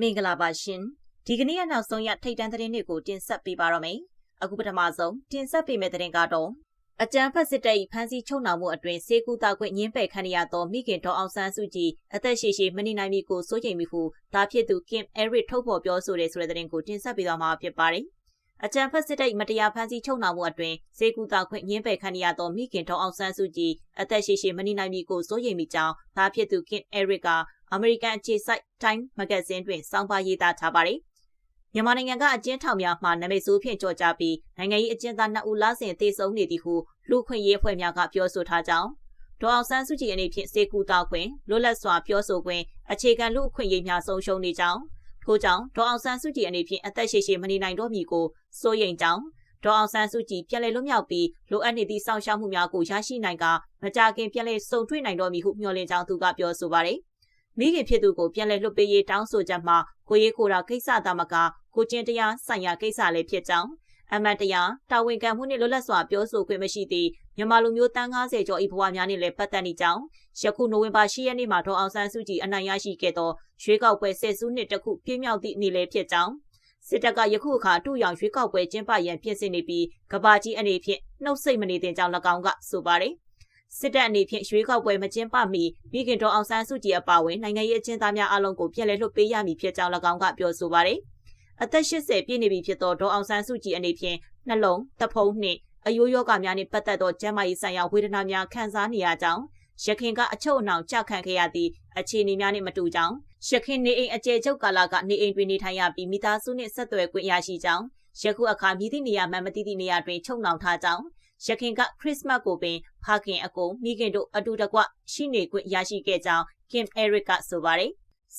မင်္ဂလာပါရှင်ဒီကနေ့ရနောက်ဆုံးရထိတ်တန်းသတင်းတွေကိုတင်ဆက်ပေးပါတော့မယ်အခုပထမဆုံးတင်ဆက်ပေးမယ့်သတင်းကတော့အကြံဖတ်စစ်တပ်၏ဖမ်းဆီးချုပ်နှောင်မှုအတွင်စေကူတာခွင့်ညှင်းပယ်ခံရသောမိခင်တော်အောင်ဆန်းစုကြည်အသက်ရှည်ရှည်မနေနိုင်မီကိုစိုးရိမ်မိဟုတာဖြစ်သူကင်အဲရစ်ထုတ်ဖော်ပြောဆိုတဲ့ဆိုတဲ့သတင်းကိုတင်ဆက်ပေးသွားမှာဖြစ်ပါတယ်အကြံဖက်စစ်တပ်မတရားဖမ်းဆီးချုပ်နှောင်မှုအတွင်စေကူတာခွင့်ညှင်းပယ်ခံရသောမိခင်တော်အောင်ဆန်းစုကြည်အသက်ရှည်ရှည်မနေနိုင်မီကိုစိုးရိမ်မိကြောင်းဒါဖြစ်သူကင်အဲရစ်က အမေရိကန်အခြေစိုက် Time Magazine တွင်စောင်းပါရေးသားထားပါတယ်။မြန်မာနိုင်ငံကအကျဉ်းထောင်များမှနာမည်ဆိုးဖြင့်ကြော်ကြားပြီးနိုင်ငံရေးအကျဉ်းသား2ဦးလာစဉ်သေဆုံးနေသည်ဟုလူခွင့်ရေးအဖွဲ့များကပြောဆိုထားကြောင်းဒေါအောင်ဆန်းစုကြည်အနေဖြင့်စေကူတာခွင့်လွတ်လပ်စွာပြောဆိုခွင့်အခြေခံလူအခွင့်အရေးများဆုံးရှုံးနေကြောင်းထို့ကြောင့်ဒေါအောင်ဆန်းစုကြည်အနေဖြင့်အသက်ရှည်ရှည်မနေနိုင်တော့မည်ကိုစိုးရိမ်ကြောင်းဒေါအောင်ဆန်းစုကြည်ပြည်လည်လွတ်မြောက်ပြီးလိုအပ်နေသည့်စောင့်ရှောက်မှုများကိုရရှိနိုင်ကမကြခင်ပြည်လည်စုံတွေ့နိုင်တော့မည်ဟုမျှော်လင့်ကြောင်းသူကပြောဆိုပါတယ်။ မိခင်ဖြစ်သူကိုပြန်လည်လွှတ်ပေးရေးတောင်းဆိုချက်မှာကိုရေးကိုရာကိစ္စသမကကိုကျင်းတရားဆိုင်ရာကိစ္စလည်းဖြစ်ကြောင်းအမတ်တရားတာဝန်ခံမှုနှင့်လွတ်လပ်စွာပြောဆိုခွင့်မရှိသည့်မြန်မာလူမျိုးတန်း90ကျော်ဤဘဝများနှင့်လည်းပတ်သက်နေကြောင်းယခုနိုဝင်ဘာ10ရက်နေ့မှာဒေါ်အောင်ဆန်းစုကြည်အနိုင်ရရှိခဲ့သောရွေးကောက်ပွဲဆယ်စုနှစ်တခုပြည့်မြောက်သည့်နေ့လည်းဖြစ်ကြောင်းစစ်တပ်ကယခုအခါအတူရောင်ရွေးကောက်ပွဲကျင်းပရန်ပြင်ဆင်နေပြီးကဘာကြီးအနေဖြင့်နှုတ်ဆက်မနေသင့်ကြောင်း၎င်းကဆိုပါတယ် စစ်တပ်အနေဖြင့်ရွှေကောက်ပွဲမကျင်းပမီမိခင်တော်အောင်ဆန်းစုကြည်အပါအဝင်နိုင်ငံရေးအကျဉ်းသားများအလုံးကိုပြည်လဲလွှတ်ပေးရမည်ဖြစ်ကြောင်း၎င်းကပြောဆိုပါတယ်။အသက်80ပြည့်နေပြီဖြစ်သောဒေါ်အောင်ဆန်းစုကြည်အနေဖြင့်နှလုံး၊တဖုံးနှင့်အယိုးယောဂများနှင့်ပတ်သက်သောကျန်းမာရေးဆိုင်ရာဝေဒနာများခံစားနေရကြောင်းရခင်ကအချုပ်အနှောင်ကြခံခဲ့ရသည့်အခြေအနေများနှင့်မတူကြောင်းရခင်နေအိမ်အကျယ်ချုပ်ကာလကနေအိမ်တွင်နေထိုင်ရပြီးမိသားစုနှင့်ဆက်သွယ်ခွင့်ရရှိကြောင်းယခုအခါမြည်သည့်နေရာမှမသိသည့်နေရာတွင်ချုပ်နှောင်ထားကြောင်း ရခင်ကခရစ်စမတ်ကိုပင်ဖခင်အကိုမိခင်တို့အတူတကွရှိနေခွင့်ရရှိခဲ့ကြောင်းကင်အဲရစ်ကဆိုပါတယ်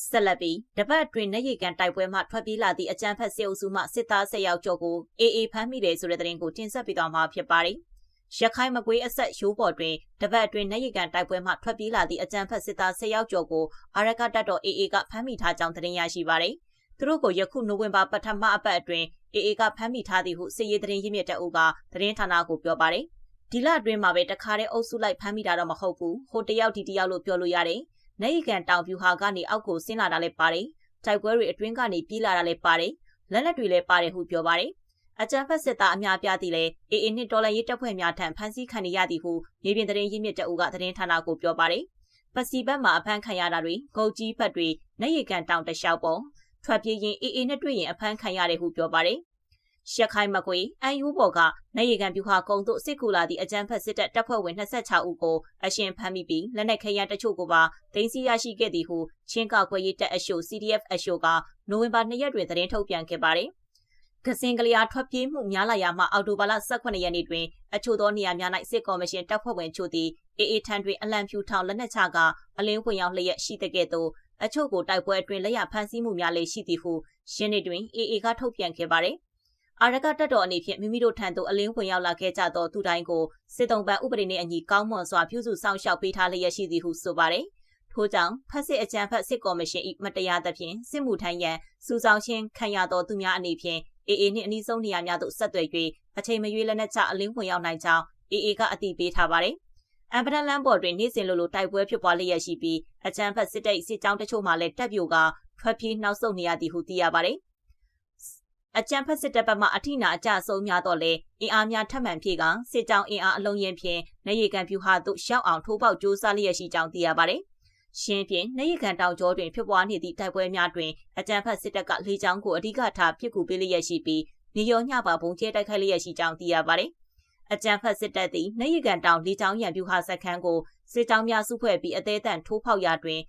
ဆက်လက်ပြီးတပတ်အတွင်းနေရီကန်တိုက်ပွဲမှထွက်ပြေးလာသည့်အကြမ်းဖက်စစ်အုပ်စုမှစစ်သား၁၀ယောက်ကျော်ကိုအေအေဖမ်းမိတယ်ဆိုတဲ့သတင်းကိုတင်ဆက်ပေးသွားမှာဖြစ်ပါတယ်။ရခိုင်မကွေးအဆက်ရိုးပေါ်တွင်တပတ်အတွင်းနေရီကန်တိုက်ပွဲမှထွက်ပြေးလာသည့်အကြမ်းဖက်စစ်သား၁၀ယောက်ကျော်ကိုအာရကတပ်တော်အေအေကဖမ်းမိထားကြောင်းသတင်းရရှိပါတယ်။ သူတို့ကိုယခုနိုဝင်ဘာပထမအပတ်အတွင်းအေအေကဖမ်းမိထားသည်ဟုစစ်ရေးသတင်းရင်းမြစ်တအုပ်ကသတင်းဌာနကိုပြောပါတယ်။ဒီလအတွင်းမှာပဲတခါတည်းအုပ်စုလိုက်ဖမ်းမိတာတော့မဟုတ်ဘူး။ဟိုတယောက်ဒီတယောက်လို့ပြောလို့ရတယ်။နေရီကန်တောင်ပြူဟာကနေအောက်ကိုဆင်းလာတာလည်းပါတယ်။တိုက်ပွဲတွေအတွင်းကနေပြေးလာတာလည်းပါတယ်။လက်လက်တွေလည်းပါတယ်ဟုပြောပါတယ်။အကြံဖက်စစ်သားအများပြားသည်လည်းအေအေနှစ်ဒေါ်လာရေးတပ်ဖွဲ့များထံဖမ်းဆီးခံရသည်ဟုမြေပြင်သတင်းရင်းမြစ်တအုပ်ကသတင်းဌာနကိုပြောပါတယ်။ပစီဘက်မှာအဖမ်းခံရတာတွေဂုတ်ကြီးဘက်တွေနေရီကန်တောင်တလျှောက်ပေါ် ထွက်ပြေးရင်အေအေနဲ့တွေ့ရင်အဖမ်းခံရတယ်ဟုပြောပါတယ်။ရှက်ခိုင်မကွေအန်ယူဘော်ကနိုင်ရီကန်ပြူဟာကုံတို့စစ်ကူလာသည့်အကြမ်းဖက်စစ်တပ်တပ်ဖွဲ့ဝင်26ဦးကိုအရှင်ဖမ်းမိပြီးလက်နက်ခဲယမ်းတချို့ကိုပါသိမ်းဆည်းရရှိခဲ့သည်ဟုချင်းကောက်ကွယ်ရေးတပ်အရှို့ CDF အရှို့ကနိုဝင်ဘာ2ရက်တွင်သတင်းထုတ်ပြန်ခဲ့ပါတယ်။ကစင်ကလျာထွက်ပြေးမှုများလာရမှအော်တိုဘာလ18ရက်နေ့တွင်အချို့သောနေရာများ၌စစ်ကော်မရှင်တပ်ဖွဲ့ဝင်ချို့သည်အေအေထန်တွင်အလံဖြူထောင်လက်နက်ချကအလင်းဝင်ရောက်လျက်ရှိတဲ့ကဲ့သို့ အချို့ကိုတိုက်ပွဲအတွင်းလက်ရဖမ်းဆီးမှုများလည်းရှိသည်ဟုရှင်းနေတွင် AA ကထုတ်ပြန်ခဲ့ပါတယ်။အာရကတပ်တော်အနေဖြင့်မိမိတို့ထံသို့အလင်းဝင်ရောက်လာခဲ့ကြသောသူတိုင်းကိုစစ်တုံးပန်းဥပဒေနှင့်အညီကောင်းမွန်စွာပြုစုဆောင်ရှောက်ပေးထားလျက်ရှိသည်ဟုဆိုပါတယ်။ထို့ကြောင့်ဖက်စစ်အကြံဖက်စစ်ကော်မရှင်၏မတရားသဖြင့်စစ်မှုထမ်းရန်စူဆောင်ခြင်းခံရသောသူများအနေဖြင့် AA နှင့်အနည်းဆုံးနေရာများသို့ဆက်သွယ်၍အချိန်မရွေးလက်နက်ချအလင်းဝင်ရောက်နိုင်ကြောင်း AA ကအသိပေးထားပါတယ်။ အမ်ပဒန်လန်ဘော်တွင်နေ့စဉ်လိုလိုတိုက်ပွဲဖြစ်ပွားလျက်ရှိပြီးအကြမ်းဖက်စစ်တပ်စစ်ကြောင်းတချို့မှလည်းတပ်ပြိုကထွက်ပြေးနောက်ဆုတ်နေရသည်ဟုသိရပါတယ်။အကြံဖက်စစ်တပ်ဘက်မှအထိနာအကြဆုံးများတော့လေအင်အားများထပ်မံဖြည့်ကစစ်ကြောင်းအင်အားအလုံးရင်ဖြင့်နေရီကန်ပြူဟာသို့ရောက်အောင်ထိုးပေါက်ကြိုးစားလျက်ရှိကြောင်းသိရပါတယ်။ရှင်းဖြင့်နေရီကန်တောင်ကျောတွင်ဖြစ်ပွားနေသည့်တိုက်ပွဲများတွင်အကြံဖက်စစ်တပ်ကလေကြောင်းကိုအဓိကထားပစ်ကူပေးလျက်ရှိပြီးနေရောညပါပုံကျဲတိုက်ခိုက်လျက်ရှိကြောင်းသိရပါတယ်။ အကြံဖတ်စစ်တပ်သည်နေရီကန်တောင်လေကြောင်းရန်ပြူဟာစခန်းကိုစစ်ကြောင်းများစုဖွဲ့ပြီးအသေးအံထိုးဖောက်ရာတွင်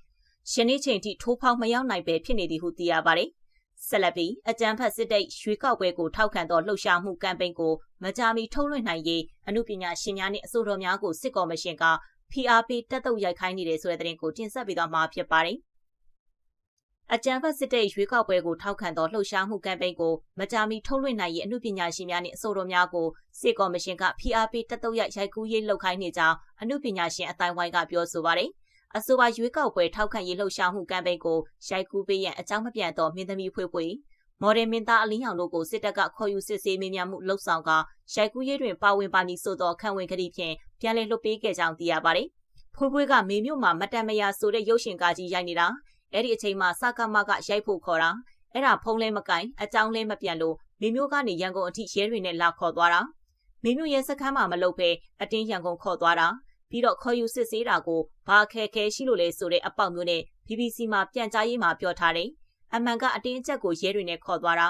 ရှနေ့ချိန်ထိထိုးဖောက်မရောက်နိုင်ပဲဖြစ်နေသည်ဟုသိရပါတယ်။ဆက်လက်ပြီးအကြံဖတ်စစ်တပ်ရွေးကောက်ပွဲကိုထောက်ခံသောလှုပ်ရှားမှုကမ်ပိန်းကိုမကြာမီထုတ်လွှင့်နိုင်ရေးအမှုပညာရှင်များနှင့်အဆိုတော်များကိုစစ်ကော်မရှင်က PRP တက်တုပ်ရိုက်ခိုင်းနေတဲ့ဆိုတဲ့သတင်းကိုတင်ဆက်ပေးသွားမှာဖြစ်ပါတယ်။ အကြံဖတ်စစ်တဲ့ရွေးကောက်ပွဲကိုထောက်ခံသောလှုပ်ရှားမှုကမ်ပိန်းကိုမကြာမီထုတ်လွှင့်နိုင်ရေးအမှုပညာရှင်များနှင့်အဆိုတော်များကိုစစ်ကော်မရှင်က PRP တက်တုပ်ရိုက်ကူးရေးလှုပ်ခိုင်းနေကြောင်းအမှုပညာရှင်အတိုင်းဝိုင်းကပြောဆိုပါတယ်။အဆိုပါရွေးကောက်ပွဲထောက်ခံရေးလှုပ်ရှားမှုကမ်ပိန်းကိုရိုက်ကူးပေးရန်အကြောင်းမပြန်သောမင်းသမီးဖွေးဖွေးမော်ဒယ်မင်းသားအလင်းရောင်တို့ကိုစစ်တပ်ကခေါ်ယူစစ်ဆေးမေးမြန်းမှုလှုပ်ဆောင်ကရိုက်ကူးရေးတွင်ပါဝင်ပါမည်ဆိုသောခံဝင်ကတိဖြင့်ပြန်လည်လွှတ်ပေးခဲ့ကြောင်းသိရပါတယ်။ဖွေးဖွေးကမေမြို့မှာမတန်မယာဆိုတဲ့ရုပ်ရှင်ကားကြီးရိုက်နေတာ အဲ့ဒီအချိန်မှာစကမကရိုက်ဖို့ခေါ်တာအဲ့ဒါဖုံးလဲမကင်အကြောင်းလဲမပြန်လို့မိမျိုးကနေရန်ကုန်အထိရဲတွေနဲ့လာခေါ်သွားတာမိမျိုးရဲစခန်းမှာမလုပ်ဘဲအတင်းရန်ကုန်ခေါ်သွားတာပြီးတော့ခေါ်ယူစစ်ဆေးတာကိုဘာခဲခဲရှိလို့လဲဆိုတဲ့အပေါက်မျိုးနဲ့ BBC မှာပြန်ကြားရေးမှာပြောထားတယ်အမှန်ကအတင်းအကျပ်ကိုရဲတွေနဲ့ခေါ်သွားတာ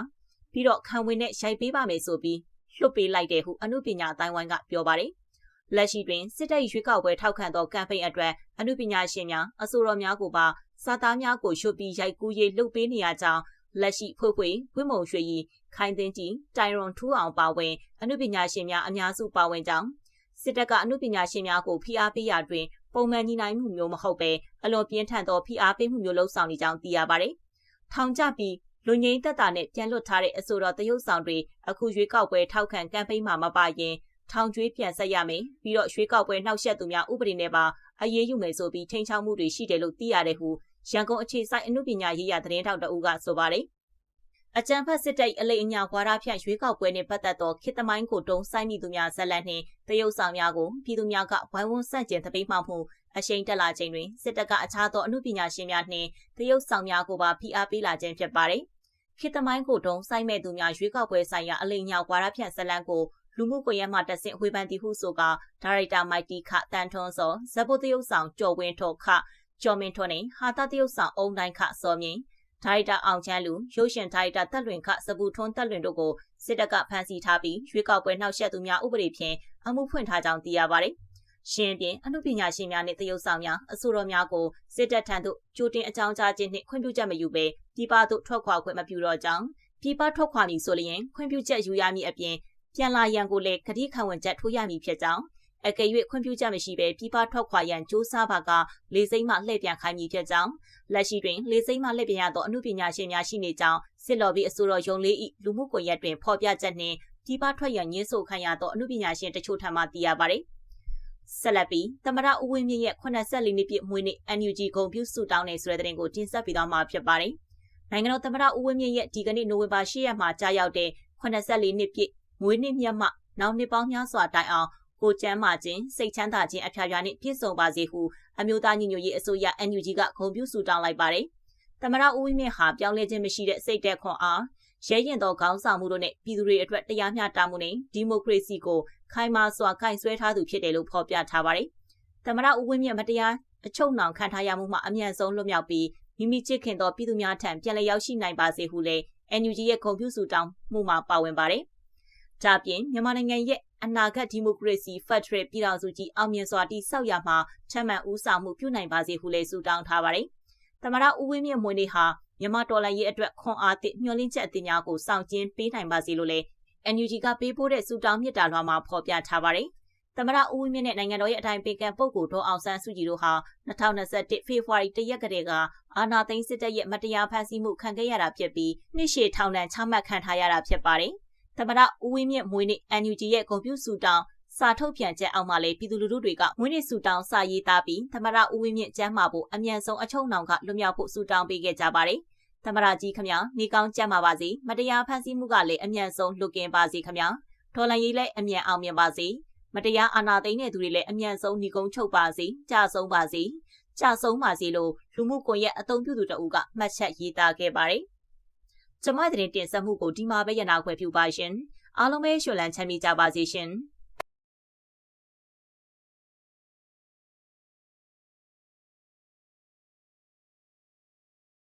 ပြီးတော့ခံဝင်နဲ့ရိုက်ပေးပါမယ်ဆိုပြီးလွတ်ပေးလိုက်တယ်ဟုအမှုပညာအတိုင်းဝိုင်းကပြောပါတယ် လက်ရှိတွင်စစ်တပ်ရွေးကောက်ပွဲထောက်ခံသောကမ်ပိန်းအတွက်အမှုပညာရှင်များအဆိုတော်များကိုပါစာသားများကိုရွှတ်ပြီးရိုက်ကူးရေးလုပ်ပေးနေရကြောင်းလက်ရှိဖွေဖွေဝင်းမုံရွှေရီခိုင်သိန်းကြီးတိုင်ရွန်ထူအောင်ပါဝင်အမှုပညာရှင်များအများစုပါဝင်ကြောင်းစစ်တပ်ကအမှုပညာရှင်များကိုဖိအားပေးရာတွင်ပုံမှန်ညီနိုင်မှုမျိုးမဟုတ်ပဲအလွန်ပြင်းထန်သောဖိအားပေးမှုမျိုးလှုံ့ဆော်နေကြောင်းသိရပါတယ်။ထောင်ကျပြီးလူငင်းတက်တာနဲ့ပြန်လွတ်ထားတဲ့အဆိုတော်တရုတ်ဆောင်တွေအခုရွေးကောက်ပွဲထောက်ခံကမ်ပိန်းမှာမပါရင် ထောင်ကျွေးပြန်ဆက်ရမယ်ပြီးတော့ရွှေကောက်ပွဲနှောက်ယှက်သူများဥပဒေနဲ့ပါအရေးယူမယ်ဆိုပြီးထိန်းချောင်းမှုတွေရှိတယ်လို့သိရတယ်ဟုရန်ကုန်အခြေစိုက်အမှုပညာရေးရသတင်းထောက်တအူးကဆိုပါတယ်အကြံဖတ်စစ်တပ်အလိအညာဝါဒဖြန့်ရွေးကောက်ပွဲနှင့်ပတ်သက်သောခေတ်သမိုင်းကိုတုံးဆိုင်မိသူများဇက်လက်နှင့်တရုတ်ဆောင်များကိုပြည်သူများကဝိုင်းဝန်းဆန့်ကျင်တပိမှောက်မှုအရှိန်တက်လာခြင်းတွင်စစ်တပ်ကအခြားသောအမှုပညာရှင်များနှင့်တရုတ်ဆောင်များကိုပါဖိအားပေးလာခြင်းဖြစ်ပါတယ်။ခေတ်သမိုင်းကိုတုံးဆိုင်မဲ့သူများရွေးကောက်ပွဲဆိုင်ရာအလိညာဝါဒဖြန့်ဇက်လန်ကို လူမှုကွန်ရက်မှာတက်ဆင့်ဝေဖန်တီဟုဆိုကဒါရိုက်တာမိုက်တီခတန်ထွန်းစောဇဘိုတရုတ်ဆောင်ကျော်ဝင်းထော်ခကျော်မင်းထွန်းနဲ့ဟာတာတရုတ်ဆောင်အုံတိုင်းခစောမြင့်ဒါရိုက်တာအောင်ချမ်းလူရုပ်ရှင်ဒါရိုက်တာတက်လွင်ခစပူထွန်းတက်လွင်တို့ကိုစစ်တပ်ကဖမ်းဆီးထားပြီးရွေးကောက်ပွဲနှောက်ယှက်သူများဥပဒေဖြင့်အမှုဖွင့်ထားကြောင်းသိရပါတယ်။ရှင်ပြင်အမှုပညာရှင်များနှင့်တရုတ်ဆောင်များအဆိုတော်များကိုစစ်တပ်ထံသို့ကြိုတင်အကြောင်းကြားခြင်းနှင့်ခွင့်ပြုချက်မယူဘဲပြည်ပသို့ထွက်ခွာခွင့်မပြုတော့ကြောင်းပြည်ပထွက်ခွာမည်ဆိုလျင်ခွင့်ပြုချက်ယူရမည်အပြင် ပြန်လာရန်ကိုလည်းကတိခံဝန်ချက်ထိုးရမည်ဖြစ်ကြောင်းအကယ်၍ခွင့်ပြုချက်မရှိဘဲပြည်ပထွက်ခွာရန်စ조사ပါကလေစိမ့်မှလှည့်ပြန်ခိုင်းမည်ဖြစ်ကြောင်းလက်ရှိတွင်လေစိမ့်မှလှည့်ပြန်ရသောအမှုပညာရှင်များရှိနေကြောင်းစစ်လော်ဘီအစိုးရယုံလေး၏လူမှုကွန်ရက်တွင်ဖော်ပြချက်နှင့်ပြည်ပထွက်ရန်ညှင်းဆိုခံရသောအမှုပညာရှင်တချို့ထံမှသိရပါသည်ဆက်လက်ပြီးသမရဦးဝင်းမြင့်ရဲ့84နှစ်ပြည့်မွေးနေ့ NUG ဂုံပြုစုတောင်းနေဆိုတဲ့တဲ့ရင်ကိုတင်ဆက်ပေးသွားမှာဖြစ်ပါတယ်။နိုင်ငံတော်သမရဦးဝင်းမြင့်ရဲ့ဒီကနေ့နိုဝင်ဘာ10ရက်မှာကြာရောက်တဲ့84နှစ်ပြည့် မွေးနေ့မြတ်မှနောက်နှစ်ပေါင်းများစွာတိုင်အောင်ကိုကျမ်းမာခြင်းစိတ်ချမ်းသာခြင်းအဖျားဖျားနှင့်ပြည့်စုံပါစေဟုအမျိုးသားညီညွတ်ရေးအစိုးရ NUG ကဂုဏ်ပြုဆုတောင်းလိုက်ပါတယ်။သမရဦးဝင်းမြင့်ဟာပြောင်းလဲခြင်းမရှိတဲ့စိတ်သက်ခွန်အားရဲရင်သောခေါင်းဆောင်မှုတို့နဲ့ပြည်သူတွေအတွက်တရားမျှတမှုနဲ့ဒီမိုကရေစီကိုခိုင်မာစွာကင်ဆွဲထားသူဖြစ်တယ်လို့ဖော်ပြထားပါတယ်။သမရဦးဝင်းမြင့်မတရားအချုပ်နှောင်ခံထားရမှုမှအမြန်ဆုံးလွတ်မြောက်ပြီးမိမိချစ်ခင်သောပြည်သူများထံပြန်လည်ရောက်ရှိနိုင်ပါစေဟုလည်း NUG ရဲ့ဂုဏ်ပြုဆုတောင်းမှုမှာပါဝင်ပါတယ်။ ဒါပြင်မြန်မာနိုင်ငံရဲ့အနာဂတ်ဒီမိုကရေစီဖက်ဒရယ်ပြည်ထောင်စုကြီးအောင်မြင်စွာတည်ဆောက်ရမှာချမှန်ဦးဆောင်မှုပြုနိုင်ပါစေဟုလည်းဆုတောင်းထားပါတယ်။သမရဦးဝင်းမြင့်မွေးနေ့ဟာမြန်မာတော်လှန်ရေးအတွက်ခွန်အားသည့်မျှော်လင့်ချက်အသစ်များကိုစောင့်ကျဉ်ပေးနိုင်ပါစေလို့လည်း NUG ကပေးပို့တဲ့ဆုတောင်းမြတ်တာလွှာမှာဖော်ပြထားပါတယ်။သမရဦးဝင်းမြင့်နဲ့နိုင်ငံတော်ရဲ့အတိုင်းပေကံပုဂ္ဂိုလ်ဒေါ်အောင်ဆန်းစုကြည်တို့ဟာ2021ဖေဖော်ဝါရီတရက်ကတည်းကအာဏာသိမ်းစစ်တပ်ရဲ့မတရားဖမ်းဆီးမှုခံခဲ့ရတာဖြစ်ပြီးနှစ်ရှည်ထောင်ဒဏ်ချမှတ်ခံထားရတာဖြစ်ပါတယ်။ သမရဦးဝင်းမြင့်မွေးနေ့ NUG ရဲ့ဂုဏ်ပြုစုတောင်းစာထုတ်ပြန်ချက်အောက်မှာလည်းပြည်သူလူထုတွေကမွေးနေ့စုတောင်းစာရေးသားပြီးသမရဦးဝင်းမြင့်ကျမ်းမာဖို့အမြန်ဆုံးအချုံနောင်ကလွတ်မြောက်ဖို့စုတောင်းပေးခဲ့ကြပါတယ်။သမရကြီးခမနေကောင်းကျမ်းမာပါစေမတရားဖန်ဆီးမှုကလည်းအမြန်ဆုံးလွတ်ကင်းပါစေခမဒေါ်လာရေးလည်းအမြန်အောင်မြင်ပါစေမတရားအာဏာသိမ်းတဲ့သူတွေလည်းအမြန်ဆုံးညီကုန်းချုပ်ပါစေကြာဆုံးပါစေကြာဆုံးပါစေလို့လူမှုကွန်ရက်အသုံးပြုသူတအုပ်ကမှတ်ချက်ရေးသားခဲ့ပါတယ်။ ကျမတဲ့တင်ဆက်မှုကိုဒီမှာပဲရနာခွဲပြုပါရှင်အားလုံးပဲရှုလန်းချမ်းမြေ့ကြပါစေရှင်။